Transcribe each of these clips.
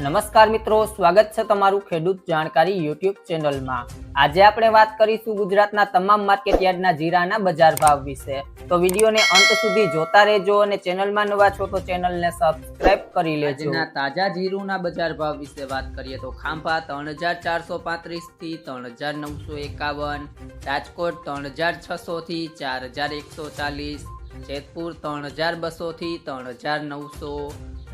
નમસ્કાર મિત્રો, સ્વાગત છે તમારું ખેડૂત જાણકારી યુટ્યુબ ચેનલમાં. આજે આપણે વાત કરીશું ગુજરાતના તમામ માર્કેટયાર્ડના જીરાના બજાર ભાવ વિશે. તો વિડીયોને અંત સુધી જોતા રહેજો અને ચેનલમાં નવા છો તો ચેનલને સબસ્ક્રાઇબ કરી લેજો. આજના તાજા જીરુના બજાર ભાવ વિશે વાત કરીએ તો ખાંભા ત્રણ હજાર ચારસો પાંત્રીસથી ત્રણ હજાર નવસો એકાવન, રાજકોટ ત્રણ હજાર છસો થી ચાર હજાર એકસો ચાલીસ, જેતપુર ત્રણ હજાર બસો થી ત્રણ હજાર નવસો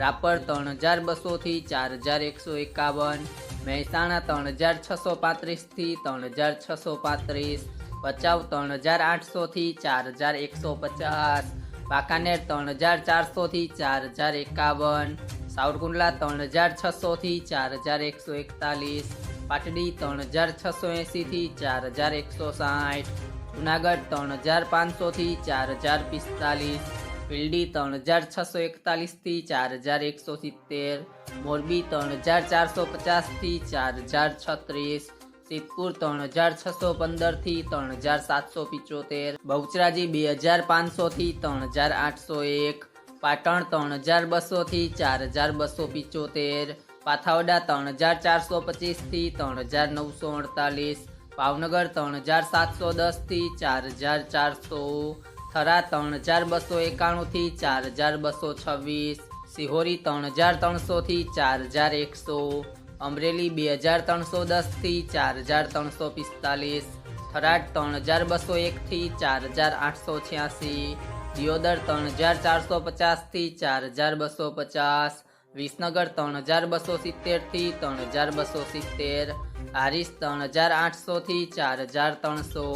રાપર ત્રણ હજાર બસો થી ચાર હજાર એકસો એકાવન, મહેસાણા ત્રણ હજાર છસો પાંત્રીસથી ત્રણ હજાર છસો પાંત્રીસ, ભચાઉ ત્રણ હજાર આઠસો થી ચાર હજાર એકસો પચાસ વાંકાનેર ત્રણ હજાર ચારસો થી ચાર હજાર એકાવન, સાવરકુંડલા ત્રણ હજાર છસો થી ચાર હજાર એકસો એકતાલીસ, પાટડી ત્રણ હજાર છસો એંસી થી ચાર હજાર એકસો સાઠ, જુનાગઢ ત્રણ હજાર પાંચસો થી ચાર હજાર પિસ્તાલીસ પીલડી ત્રણ હજાર છસો એકતાલીસથી ચાર હજાર એકસો સિત્તેર, મોરબી ત્રણ હજાર ચારસો પચાસથી ચાર હજાર છત્રીસ, સિદ્ધપુર ત્રણ હજાર છસો પંદરથી ત્રણ હજાર સાતસો પિચોતેર, બહુચરાજી બે હજાર પાંચસો થી ત્રણ હજાર આઠસો એક, પાટણ ત્રણ હજાર બસો થી ચાર હજાર બસો પિચોતેર, પાથાવડા ત્રણ હજાર ચારસો પચીસથી ત્રણ હજાર નવસો અડતાલીસ, ભાવનગર ત્રણ હજાર સાતસો દસથી ચાર હજાર ચારસો થરા ત્રણ હજાર બસો એકાણુંથી ચાર હજાર બસો છવ્વીસ. સિહોરી ત્રણ હજાર ત્રણસોથી ચાર હજાર એકસો. અમરેલી બે હજાર ત્રણસો દસથી ચાર હજાર ત્રણસો પિસ્તાલીસ. થરાદ ત્રણ હજાર બસો એકથી ચાર હજાર આઠસો છ્યાસી. દિયોદર ત્રણ હજાર ચારસો પચાસથી ચાર હજાર બસો પચાસ. વિસનગર ત્રણ હજાર બસો સિત્તેરથી ત્રણ હજાર બસો સિત્તેર. હારીસ ત્રણ હજાર આઠસોથી ચાર હજાર ત્રણસો.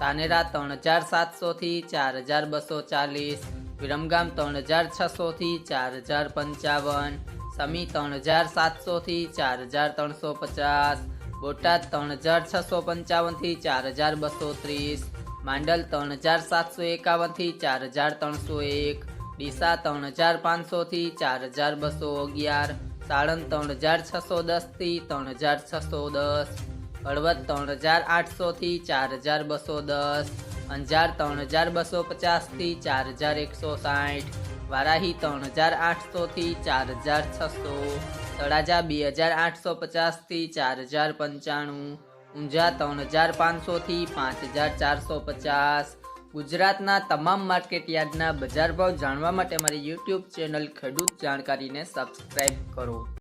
તાનેરા ત્રણ હજાર સાતસો થી ચાર હજાર બસો ચાલીસ વિરમગામ ત્રણ હજાર છસો થી ચાર હજાર પંચાવન, સમી ત્રણ હજાર સાતસો થી ચાર હજાર ત્રણસો પચાસ બોટાદ ત્રણ હજાર છસો પંચાવનથી ચાર હજાર બસો ત્રીસ માંડલ ત્રણ હજાર સાતસો એકાવનથી ચાર હજાર ત્રણસો એક ડીસા ત્રણ હજાર પાંચસો થી ચાર હજાર બસો અગિયાર સાળંદ ત્રણ હજાર છસો દસથી ત્રણ હજાર છસો દસ હળવદ ત્રણ હજાર આઠસોથી ચાર હજાર બસો દસ, અંજાર ત્રણ હજાર બસો પચાસથી ચાર હજાર એકસો સાઠ, વારાહી ત્રણ હજાર આઠસોથી ચાર હજાર છસો, તળાજા બે હજાર આઠસો પચાસથી ચાર હજાર પંચાણું, ઊંઝા ત્રણ હજાર પાંચસોથી પાંચ હજાર ચારસો પચાસ. ગુજરાતના તમામ માર્કેટ યાર્ડના બજાર ભાવ જાણવા માટે મારી યુટ્યુબ ચેનલ ખેડૂત જાણકારીને સબસ્ક્રાઈબ કરો.